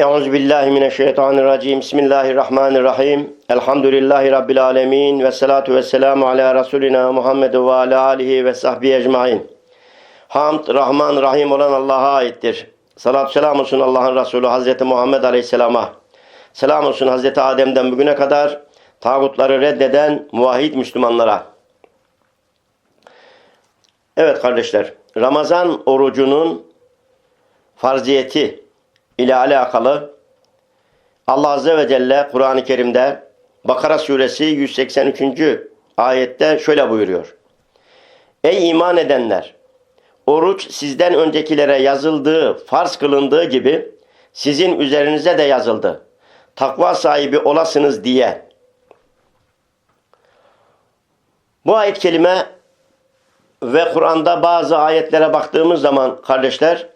Euzu billahi mineşşeytanirracim. Bismillahirrahmanirrahim. Elhamdülillahi rabbil alamin ve salatu vesselamu ala rasulina Muhammed ve ala alihi ve sahbihi ecmaîn. Hamd, Rahman, Rahim olan Allah'a aittir. Salat selam olsun Allah'ın Resulü Hazreti Muhammed Aleyhisselam'a. Selam olsun Hazreti Adem'den bugüne kadar tağutları reddeden muvahhid Müslümanlara. Evet kardeşler, Ramazan orucunun farziyeti ile alakalı Allah Azze ve Celle Kur'an-ı Kerim'de Bakara suresi 183. ayette şöyle buyuruyor. Ey iman edenler! Oruç sizden öncekilere yazıldığı, farz kılındığı gibi sizin üzerinize de yazıldı. Takva sahibi olasınız diye. Bu ayet kelime ve Kur'an'da bazı ayetlere baktığımız zaman kardeşler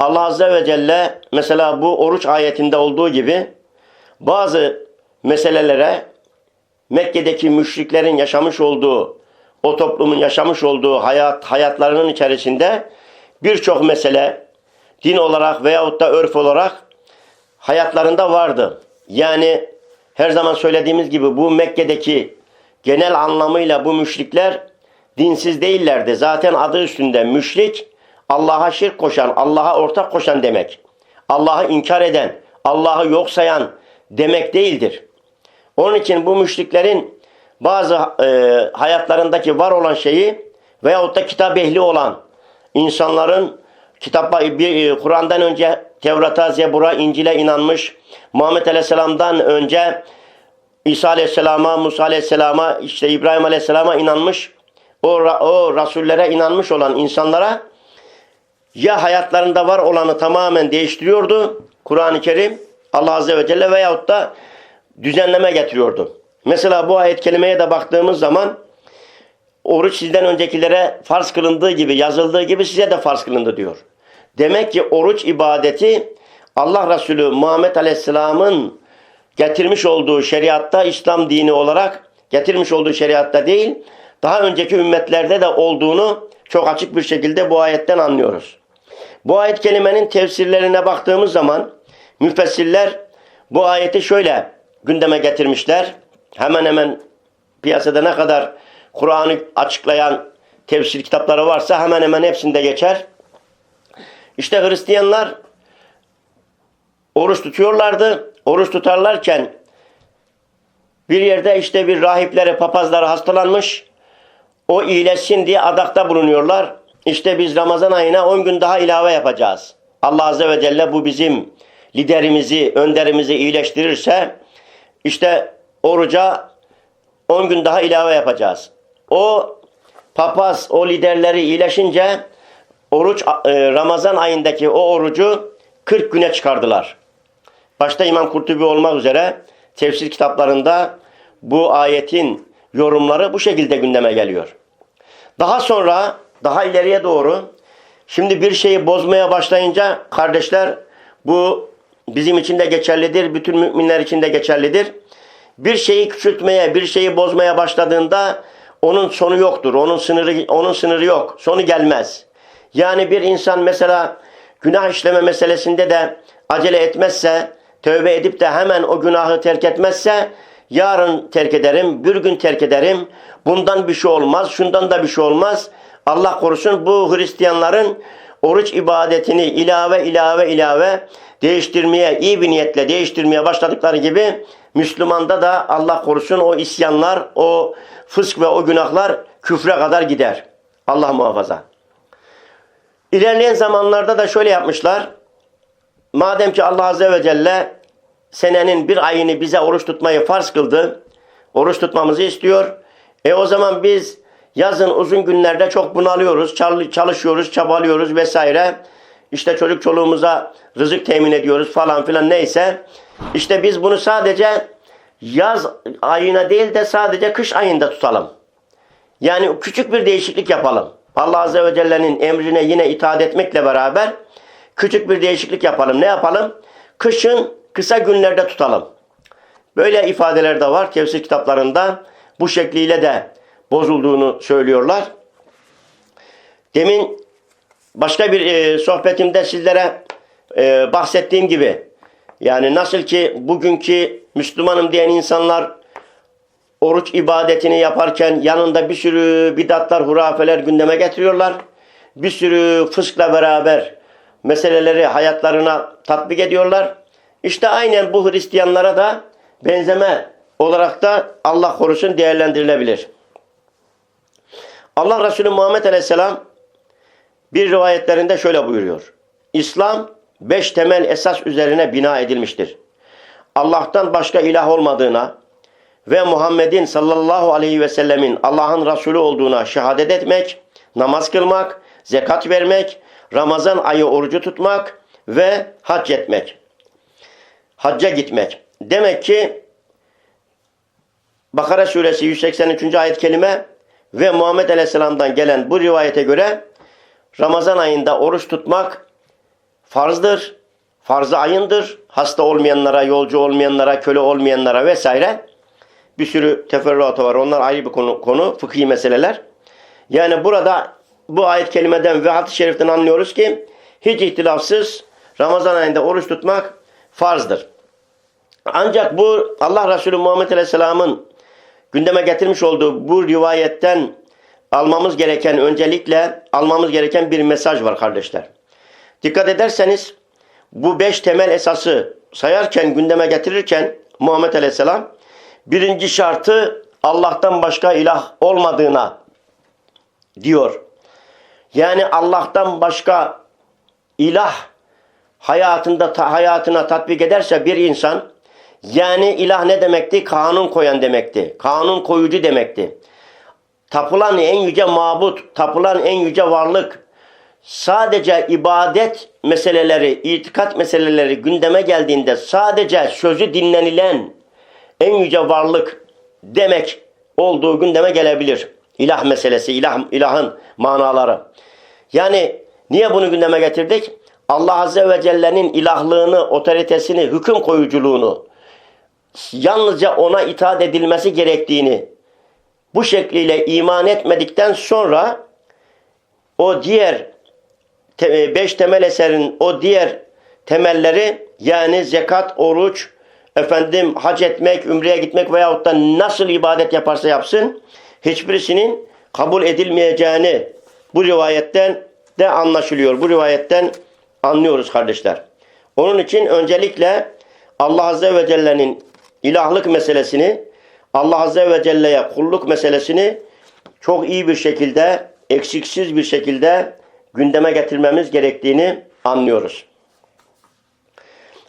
Allah Azze ve Celle mesela bu oruç ayetinde olduğu gibi bazı meselelere Mekke'deki müşriklerin yaşamış olduğu, o toplumun yaşamış olduğu hayat hayatlarının içerisinde birçok mesele din olarak veyahut da örf olarak hayatlarında vardı. Yani her zaman söylediğimiz gibi bu Mekke'deki genel anlamıyla bu müşrikler dinsiz değillerdi. Zaten adı üstünde müşrik Allah'a şirk koşan, Allah'a ortak koşan demek. Allah'ı inkar eden, Allah'ı yok sayan demek değildir. Onun için bu müşriklerin bazı e, hayatlarındaki var olan şeyi veyahut da kitap ehli olan insanların kitapla e, Kur'an'dan önce Tevrat'a, Zebur'a, İncil'e inanmış, Muhammed Aleyhisselam'dan önce İsa Aleyhisselam'a, Musa Aleyhisselam'a, işte İbrahim Aleyhisselam'a inanmış, o, o rasullere inanmış olan insanlara ya hayatlarında var olanı tamamen değiştiriyordu Kur'an-ı Kerim Allah Azze ve Celle veyahut da düzenleme getiriyordu. Mesela bu ayet kelimeye de baktığımız zaman oruç sizden öncekilere farz kılındığı gibi yazıldığı gibi size de farz kılındı diyor. Demek ki oruç ibadeti Allah Resulü Muhammed Aleyhisselam'ın getirmiş olduğu şeriatta İslam dini olarak getirmiş olduğu şeriatta değil daha önceki ümmetlerde de olduğunu çok açık bir şekilde bu ayetten anlıyoruz. Bu ayet kelimenin tefsirlerine baktığımız zaman müfessirler bu ayeti şöyle gündeme getirmişler. Hemen hemen piyasada ne kadar Kur'an'ı açıklayan tefsir kitapları varsa hemen hemen hepsinde geçer. İşte Hristiyanlar oruç tutuyorlardı. Oruç tutarlarken bir yerde işte bir rahipleri, papazları hastalanmış. O iyileşsin diye adakta bulunuyorlar. İşte biz Ramazan ayına 10 gün daha ilave yapacağız. Allah Azze ve Celle bu bizim liderimizi, önderimizi iyileştirirse işte oruca 10 gün daha ilave yapacağız. O papaz, o liderleri iyileşince oruç e, Ramazan ayındaki o orucu 40 güne çıkardılar. Başta İmam Kurtubi olmak üzere tefsir kitaplarında bu ayetin yorumları bu şekilde gündeme geliyor. Daha sonra daha ileriye doğru şimdi bir şeyi bozmaya başlayınca kardeşler bu bizim için de geçerlidir. Bütün müminler için de geçerlidir. Bir şeyi küçültmeye, bir şeyi bozmaya başladığında onun sonu yoktur. Onun sınırı onun sınırı yok. Sonu gelmez. Yani bir insan mesela günah işleme meselesinde de acele etmezse, tövbe edip de hemen o günahı terk etmezse yarın terk ederim, bir gün terk ederim. Bundan bir şey olmaz, şundan da bir şey olmaz. Allah korusun bu Hristiyanların oruç ibadetini ilave ilave ilave değiştirmeye, iyi bir niyetle değiştirmeye başladıkları gibi Müslümanda da Allah korusun o isyanlar, o fısk ve o günahlar küfre kadar gider. Allah muhafaza. İlerleyen zamanlarda da şöyle yapmışlar. Madem ki Allah Azze ve Celle senenin bir ayını bize oruç tutmayı farz kıldı. Oruç tutmamızı istiyor. E o zaman biz yazın uzun günlerde çok bunalıyoruz, çalışıyoruz, çabalıyoruz vesaire. İşte çocuk çoluğumuza rızık temin ediyoruz falan filan neyse. İşte biz bunu sadece yaz ayına değil de sadece kış ayında tutalım. Yani küçük bir değişiklik yapalım. Allah Azze ve Celle'nin emrine yine itaat etmekle beraber küçük bir değişiklik yapalım. Ne yapalım? Kışın kısa günlerde tutalım. Böyle ifadeler de var tefsir kitaplarında. Bu şekliyle de bozulduğunu söylüyorlar. Demin başka bir e, sohbetimde sizlere e, bahsettiğim gibi Yani nasıl ki bugünkü Müslümanım diyen insanlar oruç ibadetini yaparken yanında bir sürü bidatlar, hurafeler gündeme getiriyorlar. Bir sürü fıskla beraber meseleleri hayatlarına tatbik ediyorlar. İşte aynen bu Hristiyanlara da benzeme olarak da Allah korusun değerlendirilebilir. Allah Resulü Muhammed Aleyhisselam bir rivayetlerinde şöyle buyuruyor. İslam beş temel esas üzerine bina edilmiştir. Allah'tan başka ilah olmadığına ve Muhammed'in sallallahu aleyhi ve sellemin Allah'ın Resulü olduğuna şehadet etmek, namaz kılmak, zekat vermek, Ramazan ayı orucu tutmak ve hac etmek. Hacca gitmek. Demek ki Bakara suresi 183. ayet kelime ve Muhammed Aleyhisselam'dan gelen bu rivayete göre Ramazan ayında oruç tutmak farzdır. Farz-ı ayındır. Hasta olmayanlara, yolcu olmayanlara, köle olmayanlara vesaire. Bir sürü teferruatı var. Onlar ayrı bir konu, konu fıkhi meseleler. Yani burada bu ayet kelimeden ve hadis-i şeriften anlıyoruz ki hiç ihtilafsız Ramazan ayında oruç tutmak farzdır. Ancak bu Allah Resulü Muhammed Aleyhisselam'ın gündeme getirmiş olduğu bu rivayetten almamız gereken öncelikle almamız gereken bir mesaj var kardeşler. Dikkat ederseniz bu beş temel esası sayarken gündeme getirirken Muhammed Aleyhisselam birinci şartı Allah'tan başka ilah olmadığına diyor. Yani Allah'tan başka ilah hayatında hayatına tatbik ederse bir insan yani ilah ne demekti? Kanun koyan demekti. Kanun koyucu demekti. Tapılan en yüce mabut, tapılan en yüce varlık, sadece ibadet meseleleri, itikat meseleleri gündeme geldiğinde sadece sözü dinlenilen en yüce varlık demek olduğu gündeme gelebilir. İlah meselesi, ilah, ilahın manaları. Yani niye bunu gündeme getirdik? Allah Azze ve Celle'nin ilahlığını, otoritesini, hüküm koyuculuğunu, yalnızca ona itaat edilmesi gerektiğini bu şekliyle iman etmedikten sonra o diğer beş temel eserin o diğer temelleri yani zekat, oruç, efendim hac etmek, ümreye gitmek veyahut da nasıl ibadet yaparsa yapsın hiçbirisinin kabul edilmeyeceğini bu rivayetten de anlaşılıyor. Bu rivayetten anlıyoruz kardeşler. Onun için öncelikle Allah Azze ve Celle'nin ilahlık meselesini, Allah Azze ve Celle'ye kulluk meselesini çok iyi bir şekilde, eksiksiz bir şekilde gündeme getirmemiz gerektiğini anlıyoruz.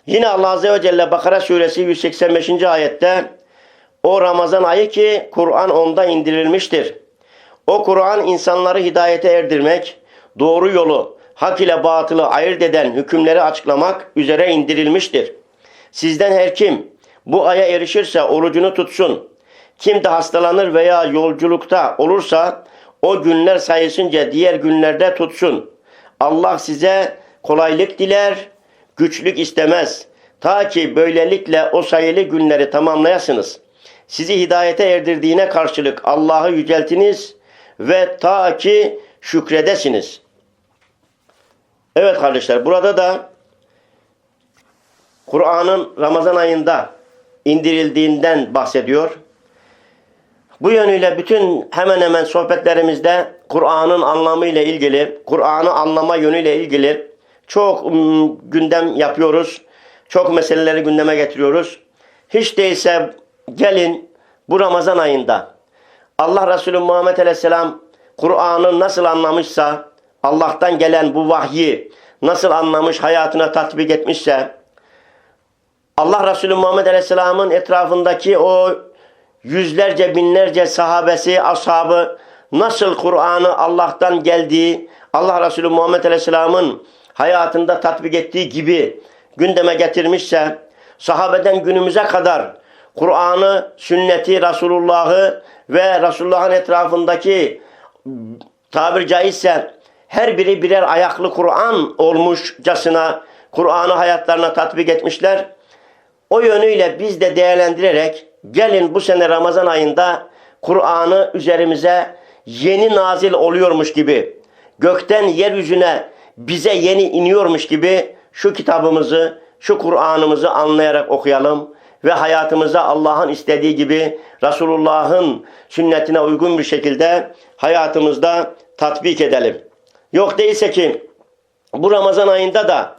Yine Allah Azze ve Celle Bakara suresi 185. ayette o Ramazan ayı ki Kur'an onda indirilmiştir. O Kur'an insanları hidayete erdirmek, doğru yolu, hak ile batılı ayırt eden hükümleri açıklamak üzere indirilmiştir. Sizden her kim bu aya erişirse orucunu tutsun. Kim de hastalanır veya yolculukta olursa o günler sayısınca diğer günlerde tutsun. Allah size kolaylık diler, güçlük istemez. Ta ki böylelikle o sayılı günleri tamamlayasınız. Sizi hidayete erdirdiğine karşılık Allah'ı yüceltiniz ve ta ki şükredesiniz. Evet kardeşler burada da Kur'an'ın Ramazan ayında indirildiğinden bahsediyor. Bu yönüyle bütün hemen hemen sohbetlerimizde Kur'an'ın anlamı ile ilgili, Kur'an'ı anlama yönüyle ilgili çok gündem yapıyoruz. Çok meseleleri gündeme getiriyoruz. Hiç değilse gelin bu Ramazan ayında Allah Resulü Muhammed Aleyhisselam Kur'an'ı nasıl anlamışsa, Allah'tan gelen bu vahyi nasıl anlamış, hayatına tatbik etmişse, Allah Resulü Muhammed Aleyhisselam'ın etrafındaki o yüzlerce binlerce sahabesi, ashabı nasıl Kur'an'ı Allah'tan geldiği, Allah Resulü Muhammed Aleyhisselam'ın hayatında tatbik ettiği gibi gündeme getirmişse, sahabeden günümüze kadar Kur'an'ı, sünneti, Resulullah'ı ve Resulullah'ın etrafındaki tabir caizse her biri birer ayaklı Kur'an olmuşcasına Kur'an'ı hayatlarına tatbik etmişler. O yönüyle biz de değerlendirerek gelin bu sene Ramazan ayında Kur'an'ı üzerimize yeni nazil oluyormuş gibi, gökten yeryüzüne bize yeni iniyormuş gibi şu kitabımızı, şu Kur'an'ımızı anlayarak okuyalım ve hayatımıza Allah'ın istediği gibi Resulullah'ın sünnetine uygun bir şekilde hayatımızda tatbik edelim. Yok değilse ki bu Ramazan ayında da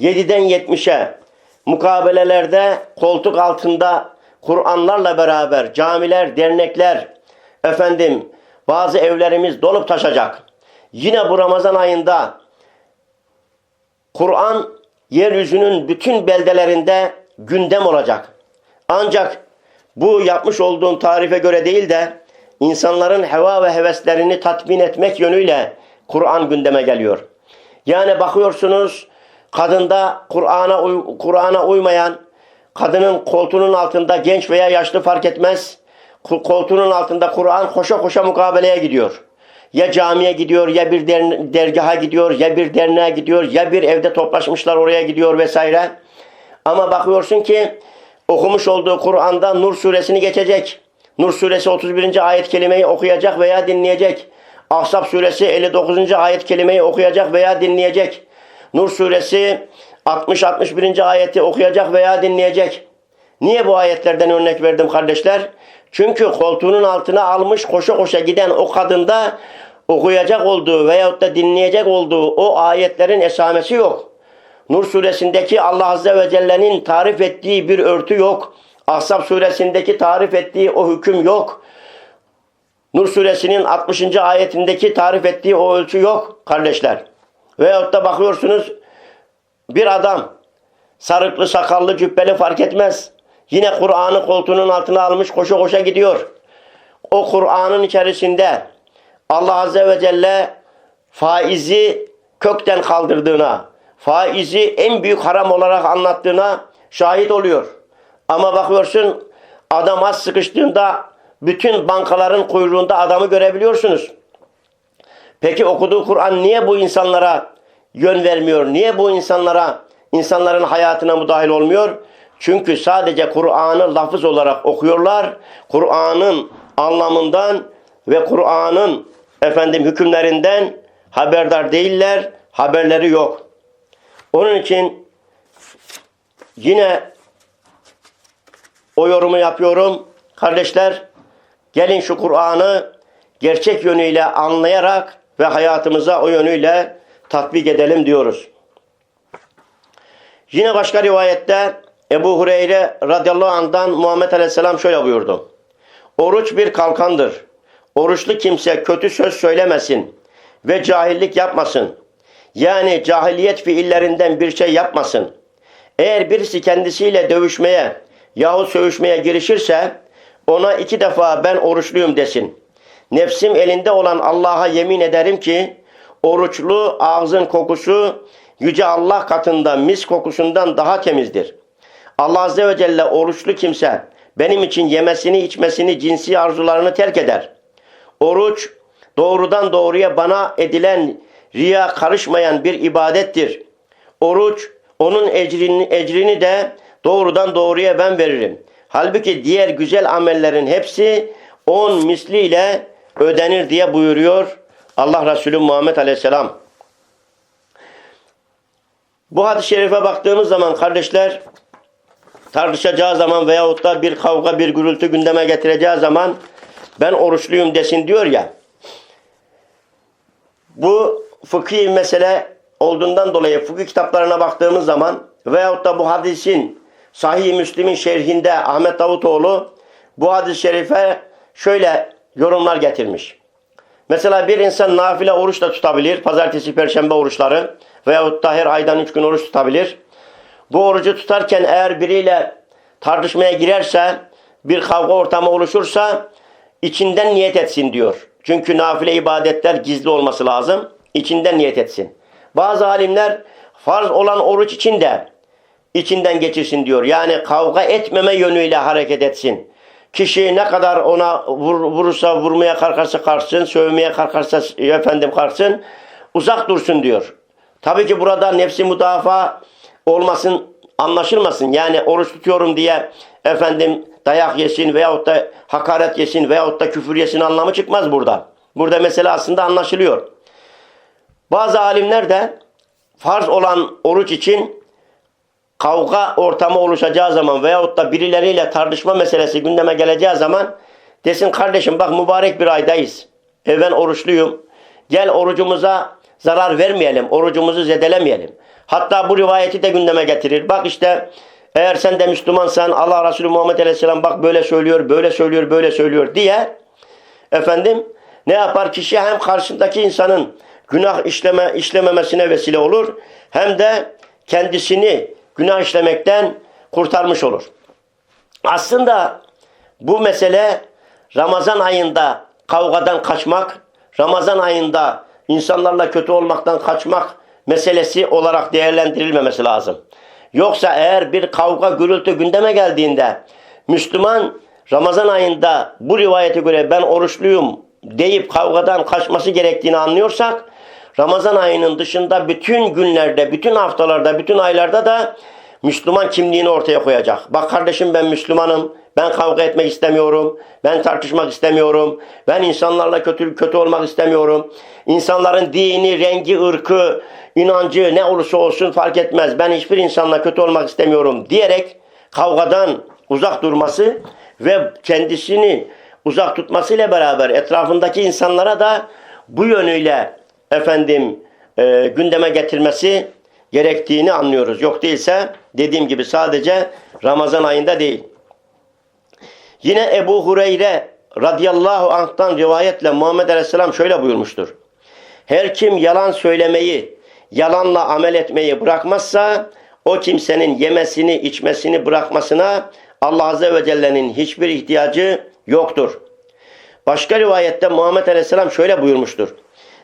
7'den 70'e mukabelelerde koltuk altında Kur'anlarla beraber camiler, dernekler, efendim bazı evlerimiz dolup taşacak. Yine bu Ramazan ayında Kur'an yeryüzünün bütün beldelerinde gündem olacak. Ancak bu yapmış olduğum tarife göre değil de insanların heva ve heveslerini tatmin etmek yönüyle Kur'an gündeme geliyor. Yani bakıyorsunuz kadında Kur'an'a Kur'an'a uymayan kadının koltuğunun altında genç veya yaşlı fark etmez. Koltuğunun altında Kur'an koşa koşa mukabeleye gidiyor. Ya camiye gidiyor, ya bir der dergaha gidiyor, ya bir derneğe gidiyor, ya bir evde toplaşmışlar oraya gidiyor vesaire. Ama bakıyorsun ki okumuş olduğu Kur'an'da Nur suresini geçecek. Nur suresi 31. ayet kelimeyi okuyacak veya dinleyecek. Ahzab suresi 59. ayet kelimeyi okuyacak veya dinleyecek. Nur suresi 60-61. ayeti okuyacak veya dinleyecek. Niye bu ayetlerden örnek verdim kardeşler? Çünkü koltuğunun altına almış koşa koşa giden o kadında okuyacak olduğu veyahut da dinleyecek olduğu o ayetlerin esamesi yok. Nur suresindeki Allah Azze ve Celle'nin tarif ettiği bir örtü yok. Ahzab suresindeki tarif ettiği o hüküm yok. Nur suresinin 60. ayetindeki tarif ettiği o ölçü yok kardeşler. Veyahut da bakıyorsunuz bir adam sarıklı sakallı cübbeli fark etmez. Yine Kur'an'ı koltuğunun altına almış koşa koşa gidiyor. O Kur'an'ın içerisinde Allah Azze ve Celle faizi kökten kaldırdığına, faizi en büyük haram olarak anlattığına şahit oluyor. Ama bakıyorsun adam az sıkıştığında bütün bankaların kuyruğunda adamı görebiliyorsunuz. Peki okuduğu Kur'an niye bu insanlara yön vermiyor? Niye bu insanlara, insanların hayatına müdahil olmuyor? Çünkü sadece Kur'an'ı lafız olarak okuyorlar. Kur'an'ın anlamından ve Kur'an'ın efendim hükümlerinden haberdar değiller. Haberleri yok. Onun için yine o yorumu yapıyorum. Kardeşler gelin şu Kur'an'ı gerçek yönüyle anlayarak ve hayatımıza o yönüyle tatbik edelim diyoruz. Yine başka rivayette Ebu Hureyre radıyallahu anh'dan Muhammed aleyhisselam şöyle buyurdu. Oruç bir kalkandır. Oruçlu kimse kötü söz söylemesin ve cahillik yapmasın. Yani cahiliyet fiillerinden bir şey yapmasın. Eğer birisi kendisiyle dövüşmeye yahut söğüşmeye girişirse ona iki defa ben oruçluyum desin. Nefsim elinde olan Allah'a yemin ederim ki oruçlu ağzın kokusu yüce Allah katında mis kokusundan daha temizdir. Allah Azze ve Celle oruçlu kimse benim için yemesini, içmesini, cinsi arzularını terk eder. Oruç doğrudan doğruya bana edilen riya karışmayan bir ibadettir. Oruç onun ecrini, ecrini de doğrudan doğruya ben veririm. Halbuki diğer güzel amellerin hepsi on misliyle ödenir diye buyuruyor Allah Resulü Muhammed Aleyhisselam. Bu hadis-i şerife baktığımız zaman kardeşler tartışacağı zaman veyahut da bir kavga bir gürültü gündeme getireceği zaman ben oruçluyum desin diyor ya. Bu fıkhi mesele olduğundan dolayı fıkıh kitaplarına baktığımız zaman veyahut da bu hadisin Sahih-i Müslim'in şerhinde Ahmet Davutoğlu bu hadis-i şerife şöyle yorumlar getirmiş. Mesela bir insan nafile oruç da tutabilir. Pazartesi, perşembe oruçları veyahut da her aydan üç gün oruç tutabilir. Bu orucu tutarken eğer biriyle tartışmaya girerse, bir kavga ortamı oluşursa içinden niyet etsin diyor. Çünkü nafile ibadetler gizli olması lazım. İçinden niyet etsin. Bazı alimler farz olan oruç için de içinden geçirsin diyor. Yani kavga etmeme yönüyle hareket etsin. Kişi ne kadar ona vur, vurursa, vurmaya kalkarsa kalksın, sövmeye kalkarsa efendim kalksın, uzak dursun diyor. Tabii ki burada nefsi müdafaa olmasın, anlaşılmasın. Yani oruç tutuyorum diye efendim dayak yesin veyahut da hakaret yesin veyahut da küfür yesin anlamı çıkmaz burada. Burada mesele aslında anlaşılıyor. Bazı alimler de farz olan oruç için kavga ortamı oluşacağı zaman veyahut da birileriyle tartışma meselesi gündeme geleceği zaman desin kardeşim bak mübarek bir aydayız. E ben oruçluyum. Gel orucumuza zarar vermeyelim. Orucumuzu zedelemeyelim. Hatta bu rivayeti de gündeme getirir. Bak işte eğer sen de Müslümansan Allah Resulü Muhammed Aleyhisselam bak böyle söylüyor, böyle söylüyor, böyle söylüyor diye efendim ne yapar? Kişi hem karşısındaki insanın günah işleme işlememesine vesile olur hem de kendisini günah işlemekten kurtarmış olur. Aslında bu mesele Ramazan ayında kavgadan kaçmak, Ramazan ayında insanlarla kötü olmaktan kaçmak meselesi olarak değerlendirilmemesi lazım. Yoksa eğer bir kavga gürültü gündeme geldiğinde Müslüman Ramazan ayında bu rivayete göre ben oruçluyum deyip kavgadan kaçması gerektiğini anlıyorsak Ramazan ayının dışında bütün günlerde, bütün haftalarda, bütün aylarda da Müslüman kimliğini ortaya koyacak. Bak kardeşim ben Müslümanım. Ben kavga etmek istemiyorum. Ben tartışmak istemiyorum. Ben insanlarla kötü kötü olmak istemiyorum. İnsanların dini, rengi, ırkı, inancı ne olursa olsun fark etmez. Ben hiçbir insanla kötü olmak istemiyorum diyerek kavgadan uzak durması ve kendisini uzak tutmasıyla beraber etrafındaki insanlara da bu yönüyle efendim e, gündeme getirmesi gerektiğini anlıyoruz. Yok değilse dediğim gibi sadece Ramazan ayında değil. Yine Ebu Hureyre radıyallahu anh'tan rivayetle Muhammed Aleyhisselam şöyle buyurmuştur. Her kim yalan söylemeyi, yalanla amel etmeyi bırakmazsa o kimsenin yemesini, içmesini bırakmasına Allah Azze ve Celle'nin hiçbir ihtiyacı yoktur. Başka rivayette Muhammed Aleyhisselam şöyle buyurmuştur.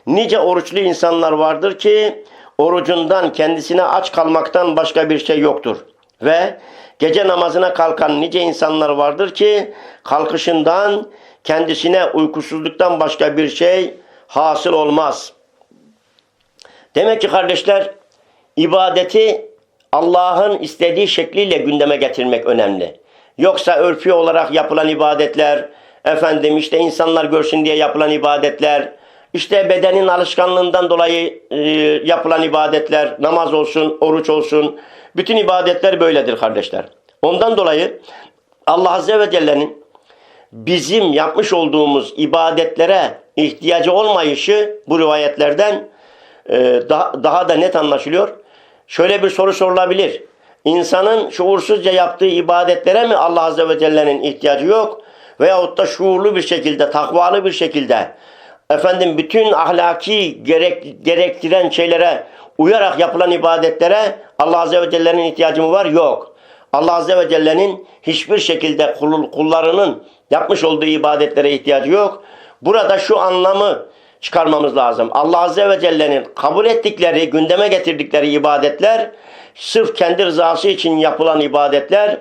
Nice oruçlu insanlar vardır ki orucundan kendisine aç kalmaktan başka bir şey yoktur. Ve gece namazına kalkan nice insanlar vardır ki kalkışından kendisine uykusuzluktan başka bir şey hasıl olmaz. Demek ki kardeşler ibadeti Allah'ın istediği şekliyle gündeme getirmek önemli. Yoksa örfü olarak yapılan ibadetler, efendim işte insanlar görsün diye yapılan ibadetler, işte bedenin alışkanlığından dolayı e, yapılan ibadetler, namaz olsun, oruç olsun, bütün ibadetler böyledir kardeşler. Ondan dolayı Allah Azze ve Celle'nin bizim yapmış olduğumuz ibadetlere ihtiyacı olmayışı bu rivayetlerden e, daha, daha da net anlaşılıyor. Şöyle bir soru sorulabilir. İnsanın şuursuzca yaptığı ibadetlere mi Allah Azze ve Celle'nin ihtiyacı yok? Veyahut da şuurlu bir şekilde, takvalı bir şekilde efendim bütün ahlaki gerek, gerektiren şeylere uyarak yapılan ibadetlere Allah Azze ve Celle'nin ihtiyacı mı var? Yok. Allah Azze ve Celle'nin hiçbir şekilde kul, kullarının yapmış olduğu ibadetlere ihtiyacı yok. Burada şu anlamı çıkarmamız lazım. Allah Azze ve Celle'nin kabul ettikleri, gündeme getirdikleri ibadetler sırf kendi rızası için yapılan ibadetler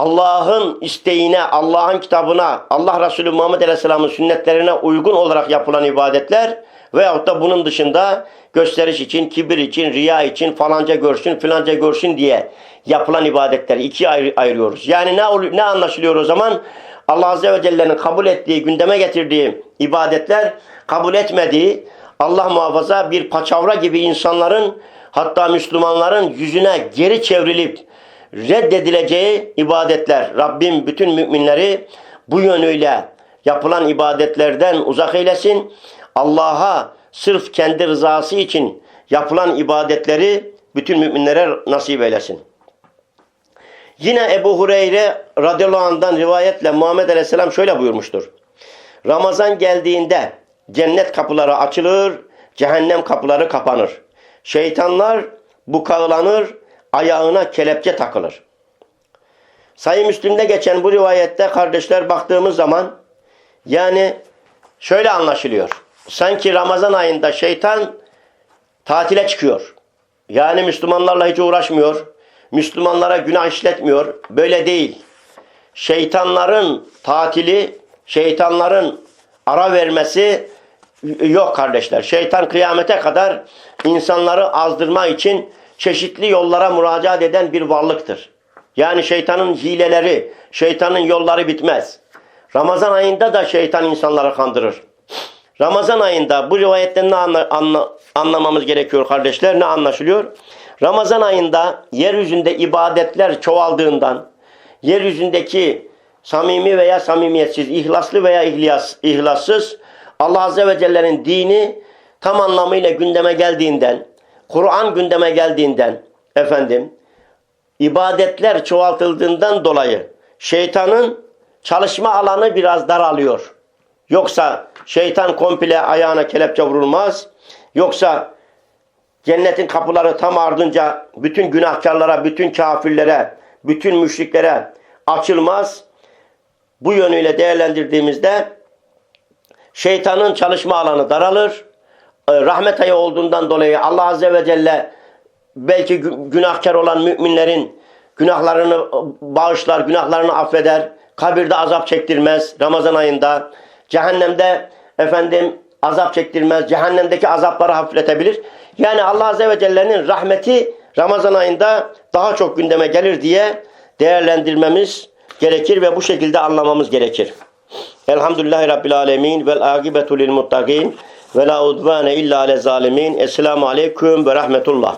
Allah'ın isteğine, Allah'ın kitabına, Allah Resulü Muhammed Aleyhisselam'ın sünnetlerine uygun olarak yapılan ibadetler veyahut da bunun dışında gösteriş için, kibir için, riya için, falanca görsün, filanca görsün diye yapılan ibadetleri ikiye ayır, ayırıyoruz. Yani ne, ne anlaşılıyor o zaman? Allah Azze ve Celle'nin kabul ettiği, gündeme getirdiği ibadetler kabul etmediği, Allah muhafaza bir paçavra gibi insanların hatta Müslümanların yüzüne geri çevrilip reddedileceği ibadetler. Rabbim bütün müminleri bu yönüyle yapılan ibadetlerden uzak eylesin. Allah'a sırf kendi rızası için yapılan ibadetleri bütün müminlere nasip eylesin. Yine Ebu Hureyre radıyallahu anh'dan rivayetle Muhammed Aleyhisselam şöyle buyurmuştur. Ramazan geldiğinde cennet kapıları açılır, cehennem kapıları kapanır. Şeytanlar bukağılanır, ayağına kelepçe takılır. Sayı Müslim'de geçen bu rivayette kardeşler baktığımız zaman yani şöyle anlaşılıyor. Sanki Ramazan ayında şeytan tatile çıkıyor. Yani Müslümanlarla hiç uğraşmıyor. Müslümanlara günah işletmiyor. Böyle değil. Şeytanların tatili, şeytanların ara vermesi yok kardeşler. Şeytan kıyamete kadar insanları azdırma için çeşitli yollara müracaat eden bir varlıktır. Yani şeytanın hileleri, şeytanın yolları bitmez. Ramazan ayında da şeytan insanları kandırır. Ramazan ayında bu rivayetten ne anla, anla, anlamamız gerekiyor kardeşler? Ne anlaşılıyor? Ramazan ayında yeryüzünde ibadetler çoğaldığından, yeryüzündeki samimi veya samimiyetsiz, ihlaslı veya ihlas, ihlassız Allah Azze ve Celle'nin dini tam anlamıyla gündeme geldiğinden, Kur'an gündeme geldiğinden, efendim, ibadetler çoğaltıldığından dolayı şeytanın çalışma alanı biraz daralıyor. Yoksa şeytan komple ayağına kelepçe vurulmaz. Yoksa cennetin kapıları tam ardınca bütün günahkarlara, bütün kafirlere, bütün müşriklere açılmaz. Bu yönüyle değerlendirdiğimizde şeytanın çalışma alanı daralır. Ee, Rahmet ayı olduğundan dolayı Allah Azze ve Celle belki gü- günahkar olan müminlerin günahlarını bağışlar, günahlarını affeder. Kabirde azap çektirmez Ramazan ayında. Cehennemde efendim azap çektirmez. Cehennemdeki azapları hafifletebilir. Yani Allah Azze ve Celle'nin rahmeti Ramazan ayında daha çok gündeme gelir diye değerlendirmemiz gerekir ve bu şekilde anlamamız gerekir. Elhamdülillahi Rabbil Alemin vel akibetu lil muttaqin ve la udvane illa ale zalimin. Esselamu aleyküm ve rahmetullah.